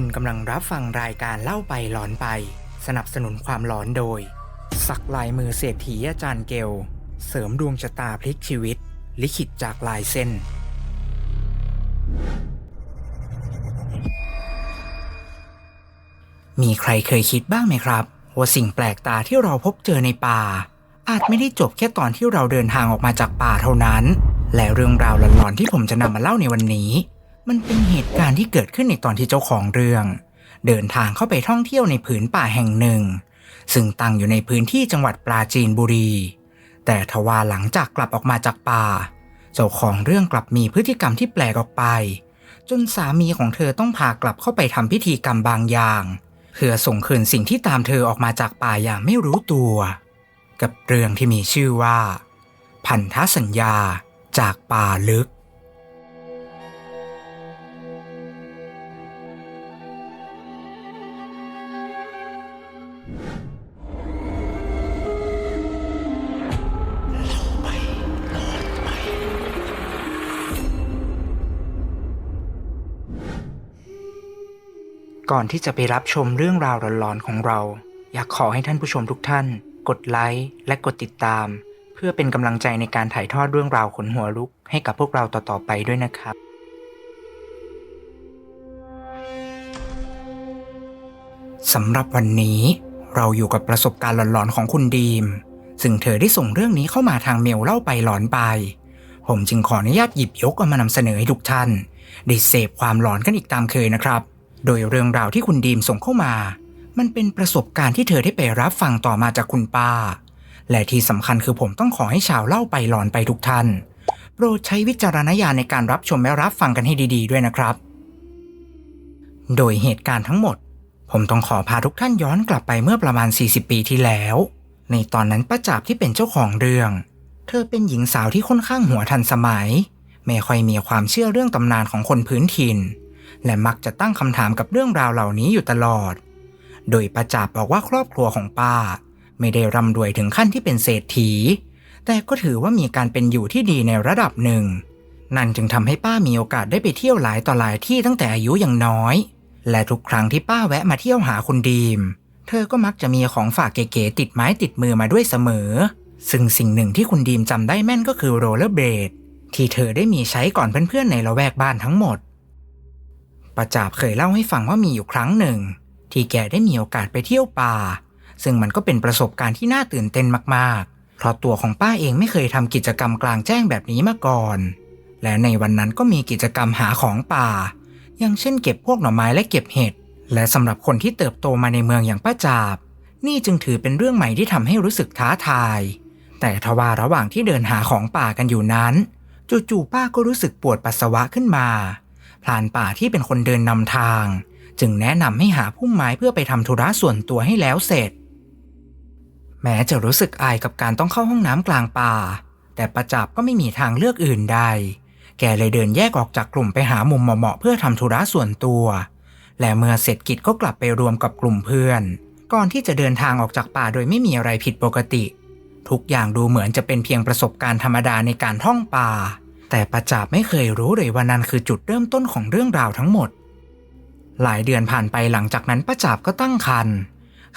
คุณกำลังรับฟังรายการเล่าไปหลอนไป สนับสนุนความหลอนโดย สักลายมือเศรษฐีอาจารย์เกล เสริมดวงชะตาพลิกชีวิต ลิขิตจากลายเส้น มีใครเคยคิดบ้างไหมครับ ว่าสิ่งแปลกตาที่เราพบเจอในป่า อาจไม่ได้จบแค่ตอนที่เราเดินทางออกมาจากป่าเท่านั้น และเรื่องราวหลอนๆที่ผมจะนำมาเล่าในวันนี้ มันเป็นเหตุการณ์ที่เกิดขึ้นในตอนที่เจ้าของเรื่อง เดินทางเข้าไปท่องเที่ยวในผืนป่าแห่งหนึ่ง ซึ่งตั้งอยู่ในพื้นที่จังหวัดปราจีนบุรี แต่ทว่าหลังจากกลับออกมาจากป่า เจ้าของเรื่องกลับมีพฤติกรรมที่แปลกออกไป จนสามีของเธอต้องพากลับเข้าไปทำพิธีกรรมบางอย่างเพื่อส่งคืนสิ่งที่ตามเธอออกมาจากป่าอย่างไม่รู้ตัว กับเรื่องที่มีชื่อว่า พันธสัญญาจากป่าลึก ก่อนที่จะไปรับชมเรื่องราวหลอนๆของเรา อยากขอให้ท่านผู้ชมทุกท่าน กดไลค์และกดติดตาม เพื่อเป็นกำลังใจในการถ่ายทอดเรื่องราวขนหัวลุกให้กับพวกเราต่อๆไปด้วยนะครับ สำหรับวันนี้เราอยู่กับประสบการณ์หลอนๆของคุณดีม ซึ่งเธอได้ส่งเรื่องนี้เข้ามาทางเมลเล่าไปหลอนไป ผมจึงขออนุญาตหยิบยกเอามานำเสนอให้ทุกท่าน ได้เสพความหลอนกันอีกตามเคยนะครับ โดยเรื่องราวที่คุณดีมส่งเข้ามา มันเป็นประสบการณ์ที่เธอได้ไปรับฟังต่อมาจากคุณป้า และที่สำคัญคือผมต้องขอให้ชาวเล่าไปหลอนไปทุกท่าน โปรดใช้วิจารณญาณในการรับชมและรับฟังกันให้ดี ๆ ด้วยนะครับ โดยเหตุการณ์ทั้งหมด ผมต้องขอพาทุกท่านย้อนกลับไปเมื่อประมาณ 40 ปีที่แล้ว ในตอนนั้นป้าจับที่เป็นเจ้าของเรื่อง เธอเป็นหญิงสาวที่ค่อนข้างหัวทันสมัย ไม่ค่อยมีความเชื่อเรื่องตำนานของคนพื้นถิ่น และมักจะตั้งคำถามกับเรื่องราวเหล่านี้อยู่ตลอด โดยประจับบอกว่าครอบครัวของป้า ไม่ได้ร่ำรวยถึงขั้นที่เป็นเศรษฐี แต่ก็ถือว่ามีการเป็นอยู่ที่ดีในระดับหนึ่ง นั่นจึงทำให้ป้ามีโอกาสได้ไปเที่ยวหลายต่อหลายที่ตั้งแต่อายุยังน้อย และทุกครั้งที่ป้าแวะมาเที่ยวหาคุณดีม เธอก็มักจะมีของฝากเก๋ๆติดไม้ติดมือมาด้วยเสมอ ซึ่งสิ่งหนึ่งที่คุณดีมจำได้แม่นก็คือโรลเลอร์เบลดที่เธอได้มีใช้ก่อนเพื่อนๆในละแวกบ้านทั้งหมด ประจาบเคยเล่าให้ฟังว่ามีอยู่ครั้งหนึ่ง ที่แกได้มีโอกาสไปเที่ยวป่า ซึ่งมันก็เป็นประสบการณ์ที่น่าตื่นเต้นมากๆ เพราะตัวของป้าเองไม่เคยทำกิจกรรมกลางแจ้งแบบนี้มาก่อน และในวันนั้นก็มีกิจกรรมหาของป่า อย่างเช่นเก็บพวกหน่อไม้และเก็บเห็ด และสำหรับคนที่เติบโตมาในเมืองอย่างป้าจาบ นี่จึงถือเป็นเรื่องใหม่ที่ทำให้รู้สึกท้าทาย แต่ทว่าระหว่างที่เดินหาของป่ากันอยู่นั้น จู่ๆป้าก็รู้สึกปวดปัสสาวะขึ้นมา พลานป่าที่เป็นคนเดินนำทาง จึงแนะนำให้หาพุ่มไม้เพื่อไปทำธุระส่วนตัวให้แล้วเสร็จ แม้จะรู้สึกอายกับการต้องเข้าห้องน้ำกลางป่า แต่ประจับก็ไม่มีทางเลือกอื่นใด แกเลยเดินแยกออกจากกลุ่มไปหามุมเหมาะเพื่อทำธุระส่วนตัว และเมื่อเสร็จกิจก็กลับไปรวมกับกลุ่มเพื่อน ก่อนที่จะเดินทางออกจากป่าโดยไม่มีอะไรผิดปกติ ทุกอย่างดูเหมือนจะเป็นเพียงประสบการณ์ธรรมดาในการท่องป่า แต่ประจับไม่เคยรู้เลยว่านั่นคือจุดเริ่มต้นของเรื่องราวทั้งหมด หลายเดือนผ่านไปหลังจากนั้นป้าจับก็ตั้งครรภ์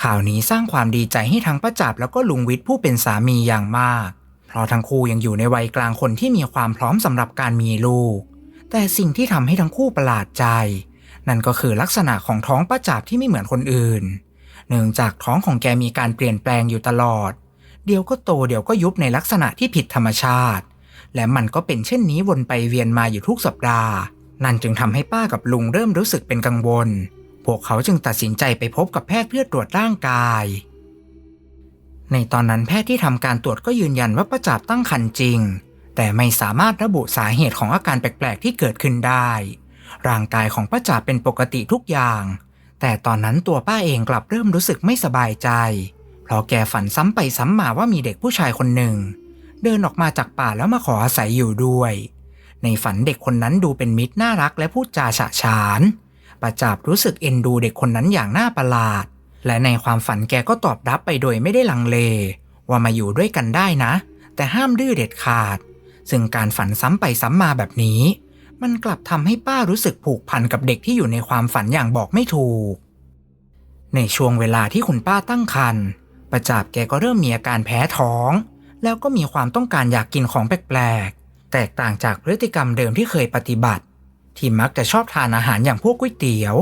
ข่าวนี้สร้างความดีใจให้ทั้งป้าจับแล้วก็ลุงวิทย์ผู้เป็นสามีอย่างมาก เพราะทั้งคู่ยังอยู่ในวัยกลางคนที่มีความพร้อมสำหรับการมีลูก แต่สิ่งที่ทำให้ทั้งคู่ประหลาดใจ นั่นก็คือลักษณะของท้องป้าจับที่ไม่เหมือนคนอื่น เนื่องจากท้องของแกมีการเปลี่ยนแปลงอยู่ตลอด เดี๋ยวก็โตเดี๋ยวก็ยุบในลักษณะที่ผิดธรรมชาติ และมันก็เป็นเช่นนี้วนไปเวียนมาอยู่ทุกสัปดาห์ นั่นจึงทำให้ป้ากับลุงเริ่มรู้สึกเป็นกังวล พวกเขาจึงตัดสินใจไปพบกับแพทย์เพื่อตรวจร่างกาย ในตอนนั้นแพทย์ที่ทำการตรวจก็ยืนยันว่าประจับตั้งครรภ์จริง แต่ไม่สามารถระบุสาเหตุของอาการแปลกๆที่เกิดขึ้นได้ ร่างกายของป้าจ่าเป็นปกติทุกอย่าง แต่ตอนนั้นตัวป้าเองกลับเริ่มรู้สึกไม่สบายใจ เพราะแกฝันซ้ำไปซ้ำมาว่ามีเด็กผู้ชายคนหนึ่ง เดินออกมาจากป่าแล้วมาขออาศัยอยู่ด้วย ในฝันเด็กคนนั้นดูเป็นมิตรน่ารักและพูดจาฉะฉานประจับรู้สึกเอ็นดูเด็กคนนั้นอย่างน่าประหลาด และในความฝันแกก็ตอบรับไปโดยไม่ได้ลังเล ว่ามาอยู่ด้วยกันได้นะ แต่ห้ามดื้อเด็ดขาด ซึ่งการฝันซ้ำไปซ้ำมาแบบนี้ มันกลับทำให้ป้ารู้สึกผูกพันกับเด็กที่อยู่ในความฝันอย่างบอกไม่ถูก ในช่วงเวลาที่คุณป้าตั้งครรภ์ประจับแกก็เริ่มมีอาการแพ้ท้อง แล้วก็มีความต้องการอยากกินของแปลกๆ แตกต่างจากพฤติกรรมเดิมที่เคยปฏิบัติ ที่มักจะชอบทานอาหารอย่างพวกก๋วยเตี๋ยว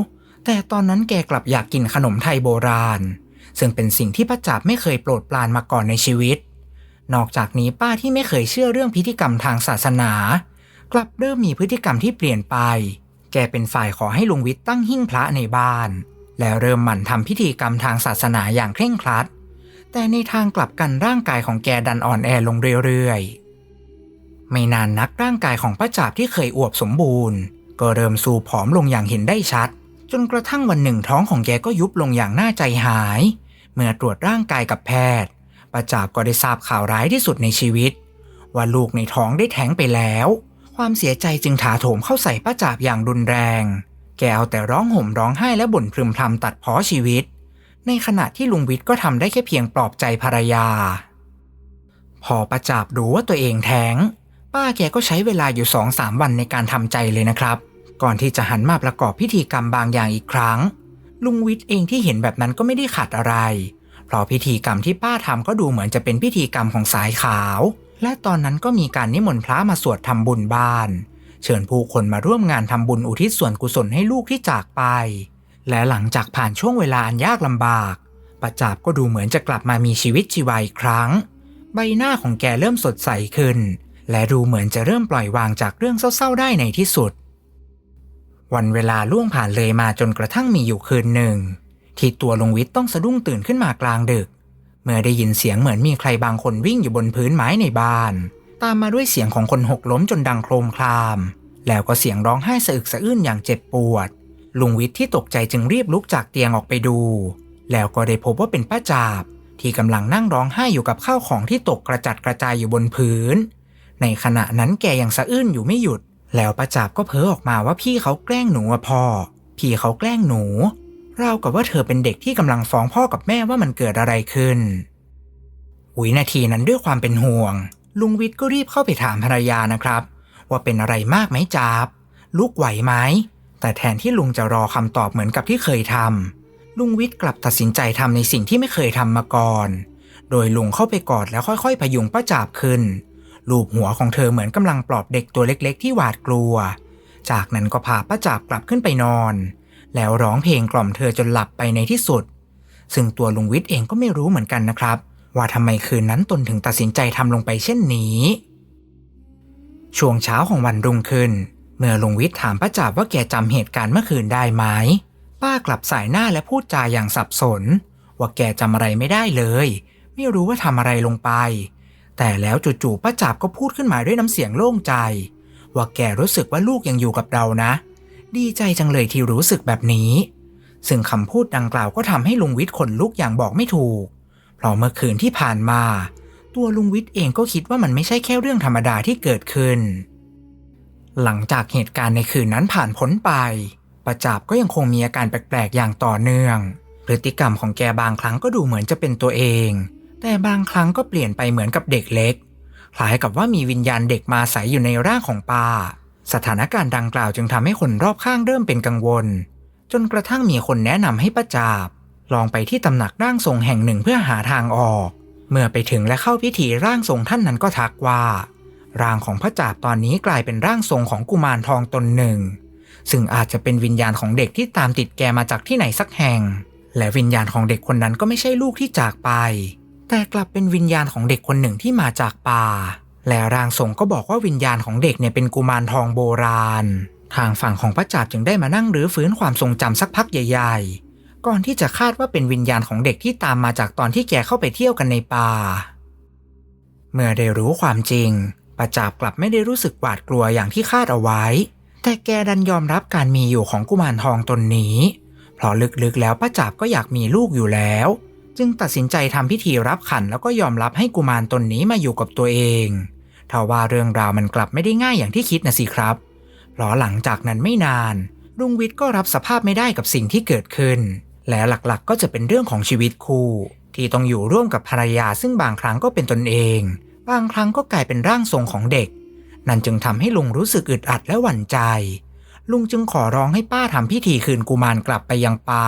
แต่ตอนนั้นแกกลับอยากกินขนมไทยโบราณ ซึ่งเป็นสิ่งที่ประจับไม่เคยโปรดปรานมาก่อนในชีวิต นอกจากนี้ป้าที่ไม่เคยเชื่อเรื่องพิธีกรรมทางศาสนา กลับเริ่มมีพฤติกรรมที่เปลี่ยนไป แกเป็นฝ่ายขอให้ลุงวิทย์ตั้งหิ้งพระในบ้าน แล้วเริ่มหมั่นทำพิธีกรรมทางศาสนาอย่างเคร่งครัด แต่ในทางกลับกันร่างกายของแกดันอ่อนแอลงเรื่อยๆ ไม่นานนักร่างกายของป้าจาบที่เคยอวบสมบูรณ์ ก็เริ่มสูผอมลงอย่างเห็นได้ชัด จนกระทั่งวันหนึ่งท้องของแกก็ยุบลงอย่างน่าใจหาย เมื่อตรวจร่างกายกับแพทย์ป้าจาบก็ได้ทราบข่าวร้ายที่สุดในชีวิต ว่าลูกในท้องได้แท้งไปแล้ว ความเสียใจจึงถาโถมเข้าใส่ป้าจาบอย่างรุนแรง แกเอาแต่ร้องห่มร้องไห้และบ่นพรึมพรำตัดพ้อชีวิต ในขณะที่ลุงวิทย์ก็ทำได้แค่เพียงปลอบใจภรรยา พอประจับรู้ว่าตัวเองแท้ง ป้าแกก็ใช้เวลาอยู่สองสามวันในการทำใจเลยนะครับ ก่อนที่จะหันมาประกอบพิธีกรรมบางอย่างอีกครั้ง ลุงวิทย์เองที่เห็นแบบนั้นก็ไม่ได้ขัดอะไร เพราะพิธีกรรมที่ป้าทำก็ดูเหมือนจะเป็นพิธีกรรมของสายขาว และตอนนั้นก็มีการนิมนต์พระมาสวดทำบุญบ้าน เชิญผู้คนมาร่วมงานทำบุญอุทิศส่วนกุศลให้ลูกที่จากไป และหลังจากผ่านช่วงเวลาอันยากลำบาก ประจับก็ดูเหมือนจะกลับมามีชีวิตชีวาอีกครั้ง ใบหน้าของแกเริ่มสดใสขึ้น และดูเหมือนจะเริ่มปล่อยวางจากเรื่องเศร้าๆได้ในที่สุด วันเวลาล่วงผ่านเลยมาจนกระทั่งมีอยู่คืนหนึ่ง ที่ตัวลุงวิทย์ต้องสะดุ้งตื่นขึ้นมากลางดึก เมื่อได้ยินเสียงเหมือนมีใครบางคนวิ่งอยู่บนพื้นไม้ในบ้าน ตามมาด้วยเสียงของคนหกล้มจนดังโครมคราม แล้วก็เสียงร้องไห้สะอึกสะอื้นอย่างเจ็บปวด ลุงวิทย์ที่ตกใจจึงรีบลุกจากเตียงออกไปดู แล้วก็ได้พบว่าเป็นป้าจาบ ที่กำลังนั่งร้องไห้อยู่กับข้าวของที่ตกกระจัดกระจายอยู่บนพื้น ในขณะนั้นแกยังสะอื้นอยู่ไม่หยุด แล้วป้าจาบก็เพ้อออกมาว่าพี่เขาแกล้งหนูอะพ่อ พี่เขาแกล้งหนูราวกับว่าเธอเป็นเด็กที่กำลังฟ้องพ่อกับแม่ว่ามันเกิดอะไรขึ้น วินาทีนั้นด้วยความเป็นห่วง ลุงวิทย์ก็รีบเข้าไปถามภรรยานะครับ ว่าเป็นอะไรมากไหมจาบ ลูกไหวไหม แต่แทนที่ลุงจะรอคำตอบเหมือนกับที่เคยทำลุงวิทย์กลับตัดสินใจทำในสิ่งที่ไม่เคยทำมาก่อน โดยลุงเข้าไปกอดแล้วค่อยๆพยุงป้าจาบขึ้นลูบหัวของเธอเหมือนกำลังปลอบเด็กตัวเล็กๆ ที่หวาดกลัว จากนั้นก็พาป้าจาบกลับขึ้นไปนอน แล้วร้องเพลงกล่อมเธอจนหลับไปในที่สุด ซึ่งตัวลุงวิทย์เองก็ไม่รู้เหมือนกันนะครับ ว่าทำไมคืนนั้นตนถึงตัดสินใจทำลงไปเช่นนี้ ช่วงเช้าของวันรุ่งขึ้น เมื่อลุงวิทย์ถามป้าจาบว่าแกจำเหตุการณ์เมื่อคืนได้ไหมป้ากลับสายหน้าและพูดจาอย่างสับสน ว่าแกจำอะไรไม่ได้เลย ไม่รู้ว่าทำอะไรลงไป แต่แล้วจู่ๆป้าจาบก็พูดขึ้นมาด้วยน้ำเสียงโล่งใจ ว่าแกรู้สึกว่าลูกยังอยู่กับเรานะ ดีใจจังเลยที่รู้สึกแบบนี้ ซึ่งคำพูดดังกล่าวก็ทำให้ลุงวิทย์ขนลุกอย่างบอกไม่ถูก เพราะเมื่อคืนที่ผ่านมา ตัวลุงวิทย์เองก็คิดว่ามันไม่ใช่แค่เรื่องธรรมดาที่เกิดขึ้น หลังจากเหตุการณ์ในคืนนั้นผ่านพ้นไป ประจับก็ยังคงมีอาการแปลกๆ อย่างต่อเนื่อง พฤติกรรมของแกบางครั้งก็ดูเหมือนจะเป็นตัวเอง แต่บางครั้งก็เปลี่ยนไปเหมือนกับเด็กเล็ก คล้ายกับว่ามีวิญญาณเด็กมาอาศัยอยู่ในร่างของป้า สถานการณ์ดังกล่าวจึงทำให้คนรอบข้างเริ่มเป็นกังวล จนกระทั่งมีคนแนะนำให้ป้าจาบลองไปที่ตำหนักร่างทรงแห่งหนึ่งเพื่อหาทางออก เมื่อไปถึงและเข้าพิธีร่างทรงท่านนั้นก็ทักว่า ร่างของพระจาบตอนนี้กลายเป็นร่างทรงของกุมารทองตนหนึ่ง ซึ่งอาจจะเป็นวิญญาณของเด็กที่ตามติดแกมาจากที่ไหนสักแห่ง และวิญญาณของเด็กคนนั้นก็ไม่ใช่ลูกที่จากไป แต่กลับเป็นวิญญาณของเด็กคนหนึ่งที่มาจากป่า และร่างทรงก็บอกว่าวิญญาณของเด็กเนี่ยเป็นกุมารทองโบราณ ทางฝั่งของพระจาบจึงได้มานั่งรื้อฟื้นความทรงจำสักพักใหญ่ ๆ ก่อนที่จะคาดว่าเป็นวิญญาณของเด็กที่ตามมาจากตอนที่แกเข้าไปเที่ยวกันในป่า เมื่อได้รู้ความจริง ประจาบกลับไม่ได้รู้สึกหวาดกลัวอย่างที่คาดเอาไว้ แต่แกดันยอมรับการมีอยู่ของกุมารทองตนนี้ เพราะลึกๆแล้วป้าจับก็อยากมีลูกอยู่แล้ว จึงตัดสินใจทำพิธีรับขันแล้วก็ยอมรับให้กุมารตนนี้มาอยู่กับตัวเองทว่าเรื่องราวมันกลับไม่ได้ง่ายอย่างที่คิดนะสิครับ เพราะหลังจากนั้นไม่นานลุงวิทย์ก็รับสภาพไม่ได้กับสิ่งที่เกิดขึ้น และหลักๆ ก็จะเป็นเรื่องของชีวิตคู่ ที่ต้องอยู่ร่วมกับภรรยาซึ่งบางครั้งก็เป็นตนเอง บางครั้งก็กลายเป็นร่างทรงของเด็ก นั่นจึงทำให้ลุงรู้สึกอึดอัดและหวั่นใจ ลุงจึงขอร้องให้ป้าทำพิธีคืนกุมารกลับไปยังป่า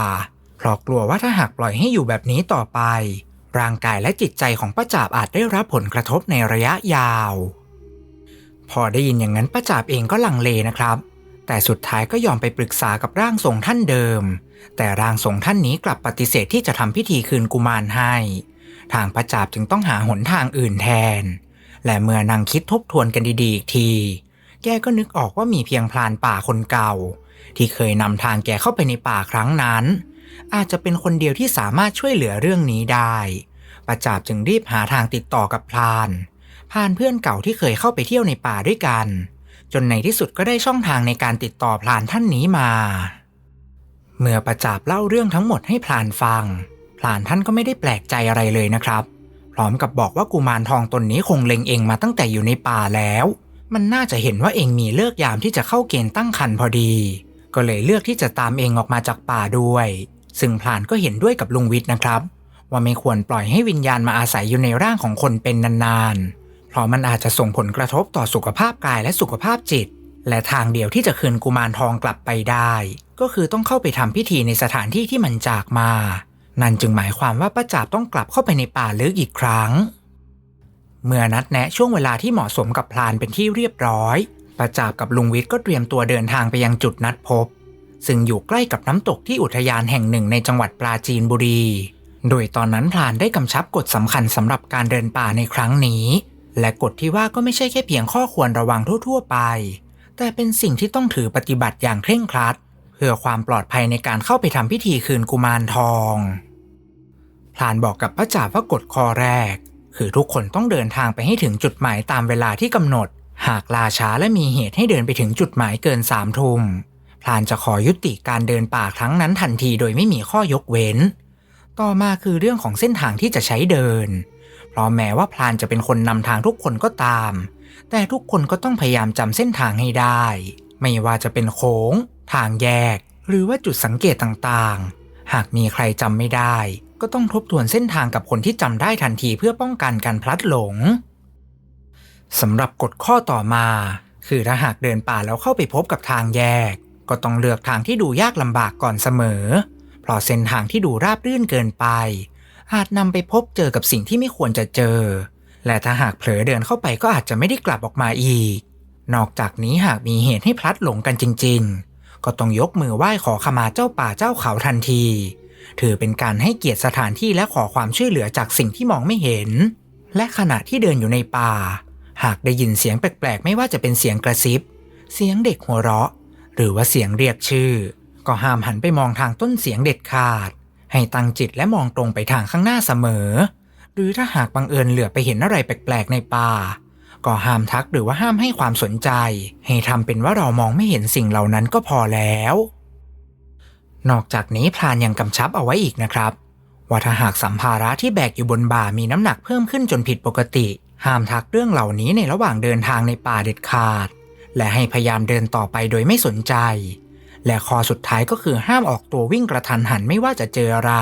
เพราะกลัวว่าถ้าหากปล่อยให้อยู่แบบนี้ต่อไป ร่างกายและจิตใจของป้าจาบอาจได้รับผลกระทบในระยะยาว พอได้ยินอย่างนั้นป้าจาบเองก็ลังเลนะครับ แต่สุดท้ายก็ยอมไปปรึกษากับร่างทรงท่านเดิม แต่ร่างทรงท่านนี้กลับปฏิเสธที่จะทำพิธีคืนกุมารให้ ทางประจาบจึงต้องหาหนทางอื่นแทน และเมื่อนางคิดทบทวนกันดีๆอีกที แกก็นึกออกว่ามีเพียงพรานป่าคนเก่า ที่เคยนำทางแกเข้าไปในป่าครั้งนั้น อาจจะเป็นคนเดียวที่สามารถช่วยเหลือเรื่องนี้ได้ประจาบจึงรีบหาทางติดต่อกับพรานพานเพื่อนเก่าที่เคยเข้าไปเที่ยวในป่าด้วยกัน จนในที่สุดก็ได้ช่องทางในการติดต่อพรานท่านนี้มา เมื่อประจาบเล่าเรื่องทั้งหมดให้พรานฟัง พรานท่านก็ไม่ได้แปลกใจอะไรเลยนะครับ พร้อมกับบอกว่ากุมารทองตนนี้คงเล็งเองมาตั้งแต่อยู่ในป่าแล้ว มันน่าจะเห็นว่าเองมีเลิกยามที่จะเข้าเกณฑ์ตั้งครรภ์พอดี ก็เลยเลือกที่จะตามเองออกมาจากป่าด้วย ซึ่งพรานก็เห็นด้วยกับลุงวิทย์นะครับ ว่าไม่ควรปล่อยให้วิญญาณมาอาศัยอยู่ในร่างของคนเป็นนานๆ เพราะมันอาจจะส่งผลกระทบต่อสุขภาพกายและสุขภาพจิต และทางเดียวที่จะคืนกุมารทองกลับไปได้ ก็คือต้องเข้าไปทำพิธีในสถานที่ที่มันจากมา นั่นจึงหมายความว่าป้าจาบต้องกลับเข้าไปในป่าลึกอีกครั้ง เมื่อนัดแนะช่วงเวลาที่เหมาะสมกับพลานเป็นที่เรียบร้อยป้าจาบกับลุงวิทย์ก็เตรียมตัวเดินทางไปยังจุดนัดพบ ซึ่งอยู่ใกล้กับน้ำตกที่อุทยานแห่งหนึ่งในจังหวัดปราจีนบุรี โดยตอนนั้นพลานได้กำชับกฎสำคัญสำหรับการเดินป่าในครั้งนี้ และกฎที่ว่าก็ไม่ใช่แค่เพียงข้อควรระวังทั่ว ๆ ไป แต่เป็นสิ่งที่ต้องถือปฏิบัติอย่างเคร่งครัด เพื่อความปลอดภัยในการเข้าไปทำพิธีคืนกุมารทอง พลานบอกกับป้าจ่าว่ากฎข้อแรก คือทุกคนต้องเดินทางไปให้ถึงจุดหมายตามเวลาที่กำหนด หากลาช้าและมีเหตุให้เดินไปถึงจุดหมายเกินสามทุ่มพลานจะขอยุติการเดินป่าครั้งนั้นทันทีโดยไม่มีข้อยกเว้น ต่อมาคือเรื่องของเส้นทางที่จะใช้เดิน เพราะแม้ว่าพลานจะเป็นคนนำทางทุกคนก็ตาม แต่ทุกคนก็ต้องพยายามจำเส้นทางให้ได้ ไม่ว่าจะเป็นโค้ง ทางแยก หรือว่าจุดสังเกตต่างๆ หากมีใครจำไม่ได้ ก็ต้องทบทวนเส้นทางกับคนที่จำได้ทันทีเพื่อป้องกันการพลัดหลงสำหรับกฎข้อต่อมา คือถ้าหากเดินป่าแล้วเข้าไปพบกับทางแยก ก็ต้องเลือกทางที่ดูยากลำบากก่อนเสมอ เพราะเส้นทางที่ดูราบรื่นเกินไป อาจนำไปพบเจอกับสิ่งที่ไม่ควรจะเจอ และถ้าหากเผลอเดินเข้าไปก็อาจจะไม่ได้กลับออกมาอีก นอกจากนี้หากมีเหตุให้พลัดหลงกันจริง ๆ ก็ต้องยกมือไหว้ขอขมาเจ้าป่าเจ้าเขาทันที ถือเป็นการให้เกียรติสถานที่และขอความช่วยเหลือจากสิ่งที่มองไม่เห็น และขณะที่เดินอยู่ในป่า หากได้ยินเสียงแปลกๆ ไม่ว่าจะเป็นเสียงกระซิบ เสียงเด็กหัวเราะ หรือว่าเสียงเรียกชื่อ ก็ห้ามหันไปมองทางต้นเสียงเด็ดขาด ให้ตั้งจิตและมองตรงไปทางข้างหน้าเสมอ หรือถ้าหากบังเอิญเหลือไปเห็นอะไรแปลกๆ ในป่า ก็ห้ามทักหรือว่าห้ามให้ความสนใจ ให้ทำเป็นว่าเรามองไม่เห็นสิ่งเหล่านั้นก็พอแล้ว นอกจากนี้พรานยังกำชับเอาไว้อีกนะครับว่าถ้าหากสัมภาระที่แบกอยู่บนบ่ามีน้ำหนักเพิ่มขึ้นจนผิดปกติ ห้ามทักเรื่องเหล่านี้ในระหว่างเดินทางในป่าเด็ดขาด และให้พยายามเดินต่อไปโดยไม่สนใจ และข้อสุดท้ายก็คือห้ามออกตัววิ่งกระทันหันไม่ว่าจะเจออะไร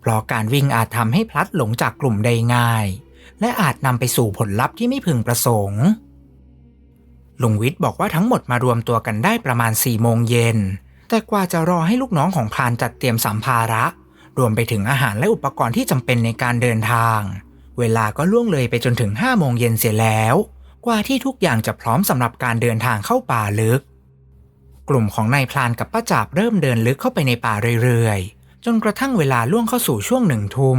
เพราะการวิ่งอาจทำให้พลัดหลงจากกลุ่มได้ง่าย และอาจนำไปสู่ผลลัพธ์ที่ไม่พึงประสงค์ลุงวิทย์บอกว่าทั้งหมดมารวมตัวกันได้ประมาณ4ี่โมงเย็น แต่กว่าจะรอให้ลูกน้องของพรานจัดเตรียมสัมภาระ รวมไปถึงอาหารและอุปกรณ์ที่จำเป็นในการเดินทาง เวลาก็ล่วงเลยไปจนถึง5้าโมงเย็นเสียแล้ว กว่าที่ทุกอย่างจะพร้อมสำหรับการเดินทางเข้าป่าลึก กลุ่มของนายพลานกับป้าจาบเริ่มเดินลึกเข้าไปในป่าเรื่อยๆ จนกระทั่งเวลาล่วงเข้าสู่ช่วงหนึ่งทุ่ม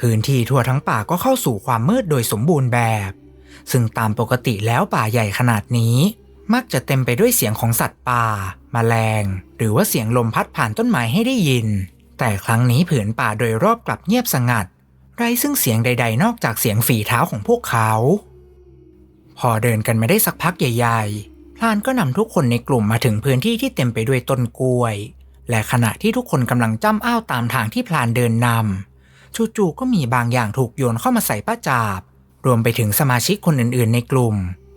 พื้นที่ทั่วทั้งป่าก็เข้าสู่ความมืดโดยสมบูรณ์แบบ ซึ่งตามปกติแล้วป่าใหญ่ขนาดนี้ มักจะเต็มไปด้วยเสียงของสัตว์ป่าแมลง หรือว่าเสียงลมพัดผ่านต้นไม้ให้ได้ยิน แต่ครั้งนี้ผืนป่าโดยรอบกลับเงียบสงัด ไร้ซึ่งเสียงใด ๆ นอกจากเสียงฝีเท้าของพวกเขา พอเดินกันมาได้สักพักใหญ่ ๆ พลานก็นำทุกคนในกลุ่มมาถึงพื้นที่ที่เต็มไปด้วยต้นกล้วย และขณะที่ทุกคนกำลังจ้ำอ้าวตามทางที่พลานเดินนำจู่ๆก็มีบางอย่างถูกโยนเข้ามาใส่ป้าจาบ รวมไปถึงสมาชิกคนอื่น ๆ ในกลุ่ม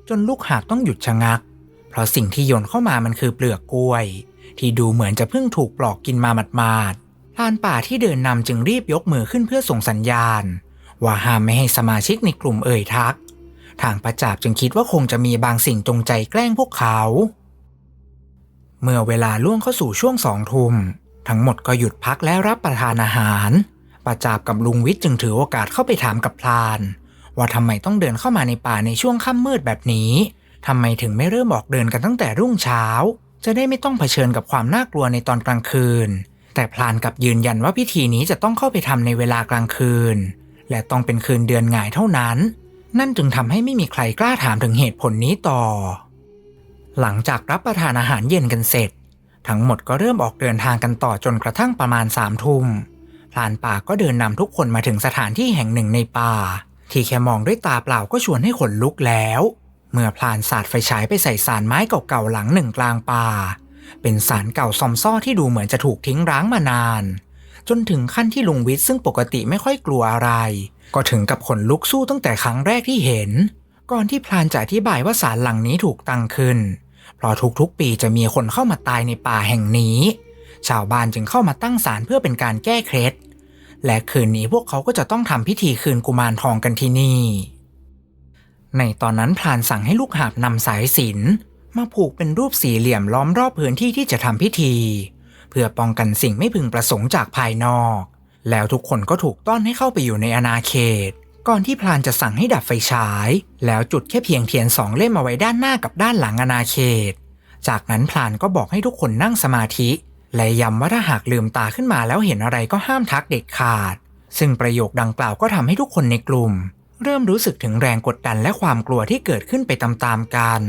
จนลูกหาบต้องหยุดชะงัก ราะสิ่งที่โยนเข้ามามันคือเปลือกกล้วย ที่ดูเหมือนจะเพิ่งถูกปลอกกินมาหมาดๆพลานป่าที่เดินนำจึงรีบยกมือขึ้นเพื่อส่งสัญญาณ ว่าห้ามไม่ให้สมาชิกในกลุ่มเอ่ยทัก ทางประจับจึงคิดว่าคงจะมีบางสิ่งจงใจแกล้งพวกเขา เมื่อเวลาล่วงเข้าสู่ช่วงสองทุ่มทั้งหมดก็หยุดพักและรับประทานอาหารประจับกับลุงวิทย์จึงถือโอกาสเข้าไปถามกับพลาน ว่าทำไมต้องเดินเข้ามาในป่าในช่วงค่ำมืดแบบนี้ ทำไมถึงไม่เริ่มออกเดินกันตั้งแต่รุ่งเช้า จะได้ไม่ต้องเผชิญกับความน่ากลัวในตอนกลางคืน แต่พลานกับยืนยันว่าพิธีนี้จะต้องเข้าไปทำในเวลากลางคืน และต้องเป็นคืนเดือนหงายเท่านั้น นั่นจึงทำให้ไม่มีใครกล้าถามถึงเหตุผลนี้ต่อ หลังจากรับประทานอาหารเย็นกันเสร็จ ทั้งหมดก็เริ่มออกเดินทางกันต่อจนกระทั่งประมาณสามทุ่มพลานป่าก็เดินนำทุกคนมาถึงสถานที่แห่งหนึ่งในป่า ที่แค่มองด้วยตาเปล่าก็ชวนให้ขนลุกแล้ว เมื่อพลานสาดไฟฉายไปใส่สารไม้เก่าๆหลังหนึ่งกลางป่า เป็นสารเก่าซอมซ่อที่ดูเหมือนจะถูกทิ้งร้างมานาน จนถึงขั้นที่ลุงวิทย์ซึ่งปกติไม่ค่อยกลัวอะไร ก็ถึงกับขนลุกสู้ตั้งแต่ครั้งแรกที่เห็น ก่อนที่พลานจะอธิบายว่าสารหลังนี้ถูกตั้งขึ้น เพราะทุกๆปีจะมีคนเข้ามาตายในป่าแห่งนี้ ชาวบ้านจึงเข้ามาตั้งศาลเพื่อเป็นการแก้เคล็ดและคืนนี้พวกเขาก็จะต้องทำพิธีคืนกุมารทองกันที่นี่ ในตอนนั้นพลานสั่งให้ลูกหาบนำสายสินมาผูกเป็นรูปสี่เหลี่ยมล้อมรอบพื้นที่ที่จะทำพิธี เพื่อป้องกันสิ่งไม่พึงประสงค์จากภายนอก แล้วทุกคนก็ถูกต้อนให้เข้าไปอยู่ในอาณาเขต ก่อนที่พลานจะสั่งให้ดับไฟฉาย แล้วจุดแค่เพียงเทียนสองเล่มเอาไว้ด้านหน้ากับด้านหลังอาณาเขต จากนั้นพลานก็บอกให้ทุกคนนั่งสมาธิ และย้ำว่าถ้าหากลืมตาขึ้นมาแล้วเห็นอะไรก็ห้ามทักเด็ดขาด ซึ่งประโยคดังกล่าวก็ทำให้ทุกคนในกลุ่ม เริ่มรู้สึกถึงแรงกดดันและความกลัวที่เกิดขึ้นไปตามๆกัน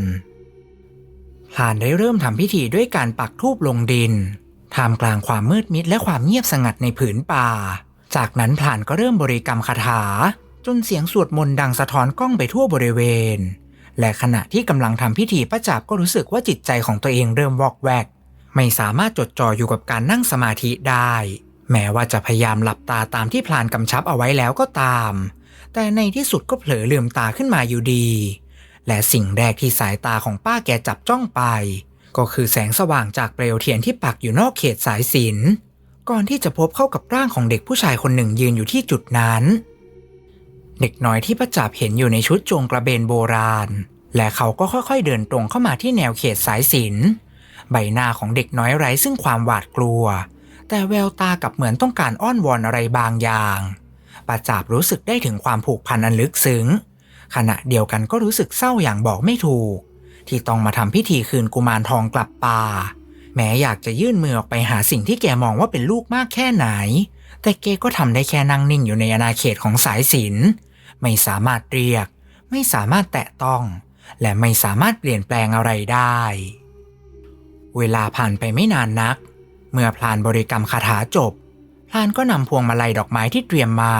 พลานได้เริ่มทำพิธีด้วยการปักธูปลงดินท่ามกลางความมืดมิดและความเงียบสงัดในผืนป่า จากนั้นพลานก็เริ่มบริกรรมคาถา จนเสียงสวดมนต์ดังสะท้อนกล้องไปทั่วบริเวณ และขณะที่กำลังทำพิธีประจับก็รู้สึกว่าจิตใจของตัวเองเริ่มวอกแวก ไม่สามารถจดจ่ออยู่กับการนั่งสมาธิได้ แม้ว่าจะพยายามหลับตาตามที่พลานกำชับเอาไว้แล้วก็ตาม แต่ในที่สุดก็เผลอลืมตาขึ้นมาอยู่ดี และสิ่งแรกที่สายตาของป้าแกจับจ้องไป ก็คือแสงสว่างจากเปลวเทียนที่ปักอยู่นอกเขตสายสินก่อนที่จะพบเข้ากับร่างของเด็กผู้ชายคนหนึ่งยืนอยู่ที่จุดนั้น เด็กน้อยที่ประจับเห็นอยู่ในชุดโจงกระเบนโบราณ และเขาก็ค่อยๆเดินตรงเข้ามาที่แนวเขตสายสินใบหน้าของเด็กน้อยไร้ซึ่งความหวาดกลัว แต่แววตากับเหมือนต้องการอ้อนวอนอะไรบางอย่าง ประจับรู้สึกได้ถึงความผูกพันอันลึกซึ้ง ขณะเดียวกันก็รู้สึกเศร้าอย่างบอกไม่ถูก ที่ต้องมาทำพิธีคืนกุมารทองกลับป่า แม้อยากจะยื่นมือออกไปหาสิ่งที่แกมองว่าเป็นลูกมากแค่ไหน แต่แกก็ทำได้แค่นั่งนิ่งอยู่ในอาณาเขตของสายสิญจนไม่สามารถเรียก ไม่สามารถแตะต้อง และไม่สามารถเปลี่ยนแปลงอะไรได้ เวลาผ่านไปไม่นานนัก เมื่อพลานบริกรรมคาถาจบ พลานก็นำพวงมาลัยดอกไม้ที่เตรียมมา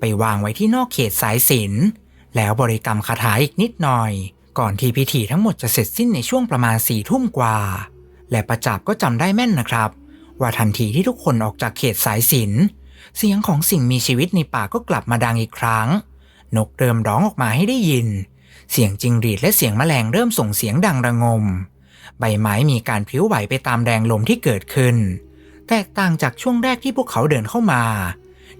ไปวางไว้ที่นอกเขตสายสิญจนแล้วบริกรรมคาถาอีกนิดหน่อย ก่อนที่พิธีทั้งหมดจะเสร็จสิ้นในช่วงประมาณสี่ทุ่มกว่า และประจับก็จำได้แม่นนะครับ ว่าทันทีที่ทุกคนออกจากเขตสายสิญจนเสียงของสิ่งมีชีวิตในป่าก็กลับมาดังอีกครั้ง นกเริ่มร้องออกมาให้ได้ยิน เสียงจิงหรีดและเสียงแมลงเริ่มส่งเสียงดังระงม ใบไม้มีการพลิ้วไหวไปตามแรงลมที่เกิดขึ้น แตกต่างจากช่วงแรกที่พวกเขาเดินเข้ามา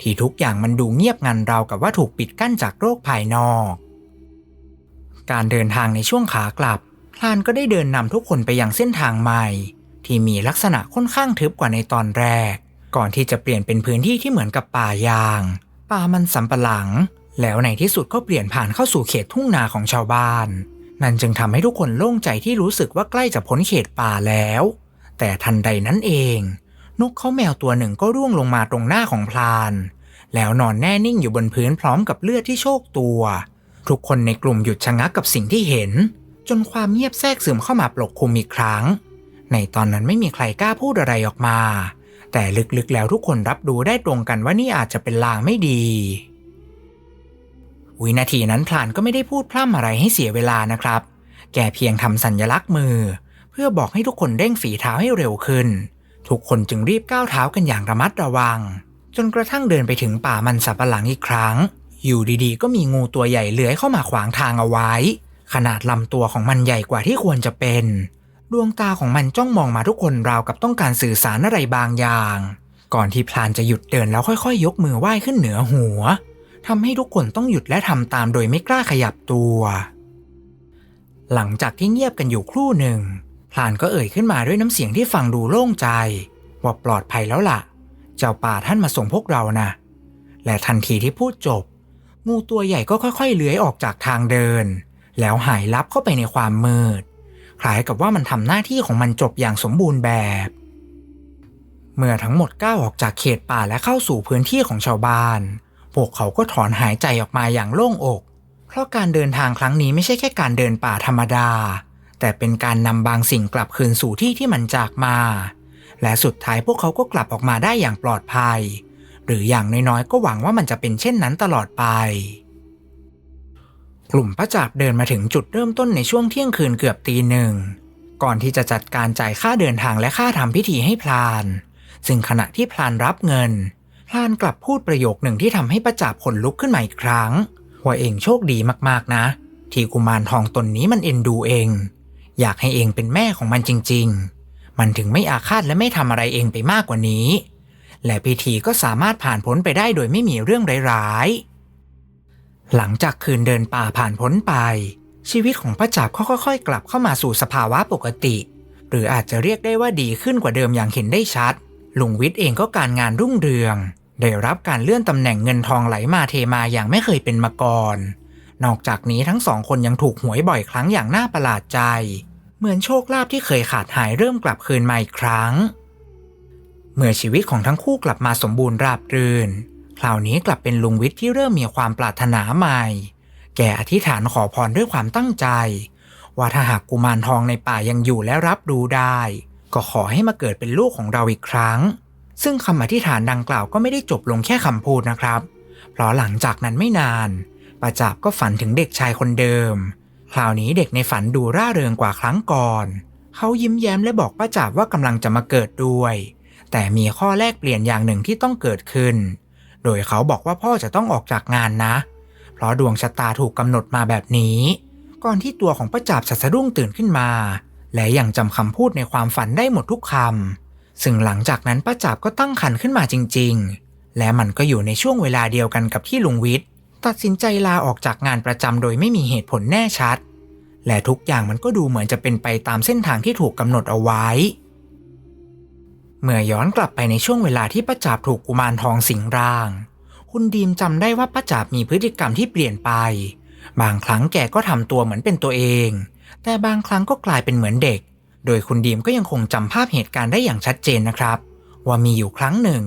ที่ทุกอย่างมันดูเงียบงันราวกับว่าถูกปิดกั้นจากโรคภายนอก การเดินทางในช่วงขากลับพลานก็ได้เดินนำทุกคนไปยังเส้นทางใหม่ ที่มีลักษณะค่อนข้างทึบกว่าในตอนแรก ก่อนที่จะเปลี่ยนเป็นพื้นที่ที่เหมือนกับป่ายาง ป่ามันสำปะหลัง แล้วในที่สุดก็เปลี่ยนผ่านเข้าสู่เขตทุ่งนาของชาวบ้านนั่นจึงทำให้ทุกคนโล่งใจที่รู้สึกว่าใกล้จะพ้นเขตป่าแล้ว แต่ทันใดนั้นเอง นกเขาแมวตัวหนึ่งก็ร่วงลงมาตรงหน้าของพลาน แล้วนอนแน่นิ่งอยู่บนพื้นพร้อมกับเลือดที่โชกตัว ทุกคนในกลุ่มหยุดชะงักกับสิ่งที่เห็น จนความเงียบแทรกซึมเข้ามาปกคลุมอีกครั้ง ในตอนนั้นไม่มีใครกล้าพูดอะไรออกมา แต่ลึกๆแล้วทุกคนรับรู้ได้ตรงกันว่านี่อาจจะเป็นลางไม่ดี วินาทีนั้นพลานก็ไม่ได้พูดพร่ำอะไรให้เสียเวลานะครับ แกเพียงทำสัญลักษณ์มือ เพื่อบอกให้ทุกคนเร่งฝีเท้าให้เร็วขึ้น ทุกคนจึงรีบก้าวเท้ากันอย่างระมัดระวัง จนกระทั่งเดินไปถึงป่ามันสับปะหลังอีกครั้ง อยู่ดีๆ ก็มีงูตัวใหญ่เลื้อยเข้ามาขวางทางเอาไว้ ขนาดลำตัวของมันใหญ่กว่าที่ควรจะเป็น ดวงตาของมันจ้องมองมาทุกคนราวกับต้องการสื่อสารอะไรบางอย่าง ก่อนที่พลานจะหยุดเดินแล้วค่อยๆ ยกมือไหว้ขึ้นเหนือหัวททำให้ทุกคนต้องหยุดและทำตามโดยไม่กล้าขยับตัว หลังจากที่เงียบกันอยู่ครู่หนึ่ง พลานก็เอ่ยขึ้นมาด้วยน้ำเสียงที่ฟังดูโล่งใจ ว่าปลอดภัยแล้วล่ะ เจ้าป่าท่านมาส่งพวกเรานะ และทันทีที่พูดจบ งูตัวใหญ่ก็ค่อยๆเลื้อยออกจากทางเดิน แล้วหายลับเข้าไปในความมืด คล้ายกับว่ามันทำหน้าที่ของมันจบอย่างสมบูรณ์แบบ เมื่อทั้งหมดก้าวออกจากเขตป่าและเข้าสู่พื้นที่ของชาวบ้าน พวกเขาก็ถอนหายใจออกมาอย่างโล่งอก เพราะการเดินทางครั้งนี้ไม่ใช่แค่การเดินป่าธรรมดา แต่เป็นการนำบางสิ่งกลับคืนสู่ที่ที่มันจากมา และสุดท้ายพวกเขาก็กลับออกมาได้อย่างปลอดภัย หรืออย่างน้อยๆก็หวังว่ามันจะเป็นเช่นนั้นตลอดไป กลุ่มพระจับเดินมาถึงจุดเริ่มต้นในช่วงเที่ยงคืนเกือบตีหนึ่งก่อนที่จะจัดการจ่ายค่าเดินทางและค่าทำพิธีให้พลาน ซึ่งขณะที่พลานรับเงิน พลานกลับพูดประโยคหนึ่งที่ทำให้ประจับขนลุกขึ้นมาอีกครั้งว่าเองโชคดีมากๆนะ ที่กุมารทองตนนี้มันเอ็นดูเอง อยากให้เองเป็นแม่ของมันจริง ๆ มันถึงไม่อาฆาตและไม่ทำอะไรเองไปมากกว่านี้ และพิธีก็สามารถผ่านพ้นไปได้โดยไม่มีเรื่องร้ายๆ หลังจากคืนเดินป่าผ่านพ้นไป ชีวิตของพระจับก็ค่อยๆ กลับเข้ามาสู่สภาวะปกติ หรืออาจจะเรียกได้ว่าดีขึ้นกว่าเดิมอย่างเห็นได้ชัด ลุงวิทย์เองก็การงานรุ่งเรือง ได้รับการเลื่อนตำแหน่งเงินทองไหลมาเทมาอย่างไม่เคยเป็นมาก่อนนอกจากนี้ทั้งสองคนยังถูกหวยบ่อยครั้งอย่างน่าประหลาดใจ เหมือนโชคลาภที่เคยขาดหายเริ่มกลับคืนมาอีกครั้ง เมื่อชีวิตของทั้งคู่กลับมาสมบูรณ์ราบรื่น คราวนี้กลับเป็นลุงวิทย์ที่เริ่มมีความปรารถนาใหม่ แกอธิษฐานขอพรด้วยความตั้งใจ ว่าถ้าหากกุมารทองในป่ายังอยู่และรับรู้ได้ ก็ขอให้มาเกิดเป็นลูกของเราอีกครั้ง ซึ่งคำอธิษฐานดังกล่าวก็ไม่ได้จบลงแค่คำพูดนะครับ เพราะหลังจากนั้นไม่นานประจับก็ฝันถึงเด็กชายคนเดิม คราวนี้เด็กในฝันดูร่าเริงกว่าครั้งก่อน เขายิ้มแย้มและบอกป้าจับว่ากำลังจะมาเกิดด้วย แต่มีข้อแลกเปลี่ยนอย่างหนึ่งที่ต้องเกิดขึ้น โดยเขาบอกว่าพ่อจะต้องออกจากงานนะ เพราะดวงชะตาถูกกำหนดมาแบบนี้ ก่อนที่ตัวของป้าจับจะสะดุ้งตื่นขึ้นมา และยังจำคำพูดในความฝันได้หมดทุกคำซึ่งหลังจากนั้นป้าจับก็ตั้งครรภ์ขึ้นมาจริง ๆ และมันก็อยู่ในช่วงเวลาเดียวกันกับที่ลุงวิทย์ ตัดสินใจลาออกจากงานประจำโดยไม่มีเหตุผลแน่ชัด และทุกอย่างมันก็ดูเหมือนจะเป็นไปตามเส้นทางที่ถูกกำหนดเอาไว้ เมื่อย้อนกลับไปในช่วงเวลาที่ป้าจับถูกกุมารทองสิงร่าง คุณดีมจำได้ว่าป้าจับมีพฤติกรรมที่เปลี่ยนไป บางครั้งแกก็ทำตัวเหมือนเป็นตัวเอง แต่บางครั้งก็กลายเป็นเหมือนเด็ก โดยคุณดีมก็ยังคงจำภาพเหตุการณ์ได้อย่างชัดเจนนะครับ ว่ามีอยู่ครั้งหนึ่ง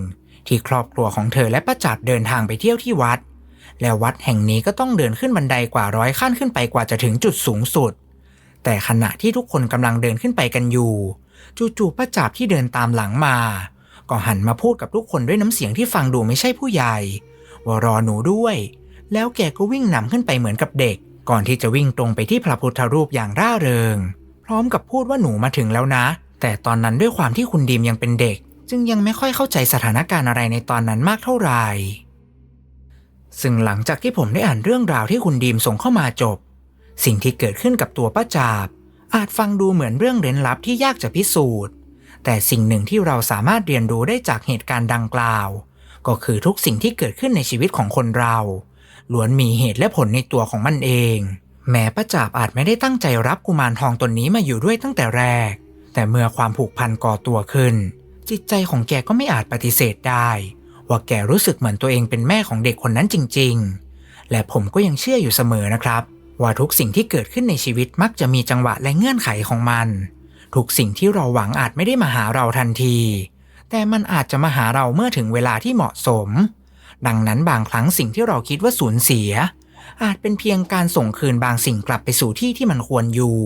ที่ครอบครัวของเธอและป้าจับเดินทางไปเที่ยวที่วัด แล้ววัดแห่งนี้ก็ต้องเดินขึ้นบันไดกว่าร้อยขั้นขึ้นไปกว่าจะถึงจุดสูงสุด แต่ขณะที่ทุกคนกำลังเดินขึ้นไปกันอยู่ จู่ๆป้าจับที่เดินตามหลังมา ก็หันมาพูดกับทุกคนด้วยน้ำเสียงที่ฟังดูไม่ใช่ผู้ใหญ่ ว่ารอหนูด้วย แล้วแกก็วิ่งนำขึ้นไปเหมือนกับเด็ก ก่อนที่จะวิ่งตรงไปที่พระพุทธรูปอย่างร่าเริง พร้อมกับพูดว่าหนูมาถึงแล้วนะ แต่ตอนนั้นด้วยความที่คุณดีมยังเป็นเด็ก จึงยังไม่ค่อยเข้าใจสถานการณ์อะไรในตอนนั้นมากเท่าไหร่ ซึ่งหลังจากที่ผมได้อ่านเรื่องราวที่คุณดีมส่งเข้ามาจบ สิ่งที่เกิดขึ้นกับตัวป้าจาบ อาจฟังดูเหมือนเรื่องเร้นลับที่ยากจะพิสูจน์ แต่สิ่งหนึ่งที่เราสามารถเรียนรู้ได้จากเหตุการณ์ดังกล่าว ก็คือทุกสิ่งที่เกิดขึ้นในชีวิตของคนเราล้วนมีเหตุและผลในตัวของมันเอง แม้ป้าจาบอาจไม่ได้ตั้งใจรับกุมารทองตนนี้มาอยู่ด้วยตั้งแต่แรก แต่เมื่อความผูกพันก่อตัวขึ้น จิตใจของแกก็ไม่อาจปฏิเสธได้ ว่าแกรู้สึกเหมือนตัวเองเป็นแม่ของเด็กคนนั้นจริง ๆ และผมก็ยังเชื่ออยู่เสมอนะครับ ว่าทุกสิ่งที่เกิดขึ้นในชีวิตมักจะมีจังหวะและเงื่อนไขของมัน ทุกสิ่งที่เราหวังอาจไม่ได้มาหาเราทันที แต่มันอาจจะมาหาเราเมื่อถึงเวลาที่เหมาะสม ดังนั้นบางครั้งสิ่งที่เราคิดว่าสูญเสีย อาจเป็นเพียงการส่งคืนบางสิ่งกลับไปสู่ที่ที่มันควรอยู่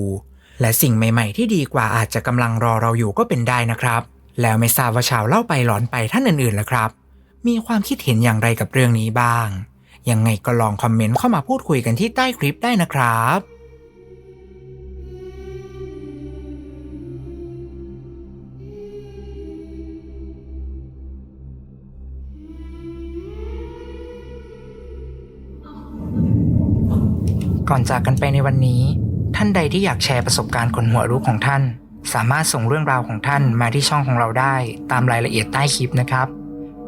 และสิ่งใหม่ ๆ ที่ดีกว่าอาจจะกำลังรอเราอยู่ก็เป็นได้นะครับ แล้วไม่ทราบว่าชาวเล่าไปหลอนไปท่านอื่นๆล่ะครับ มีความคิดเห็นอย่างไรกับเรื่องนี้บ้าง ยังไงก็ลองคอมเมนต์เข้ามาพูดคุยกันที่ใต้คลิปได้นะครับก่อนจากกันไปในวันนี้ ท่านใดที่อยากแชร์ประสบการณ์คนหัวรู้ของท่าน สามารถส่งเรื่องราวของท่านมาที่ช่องของเราได้ตามรายละเอียดใต้คลิปนะครับ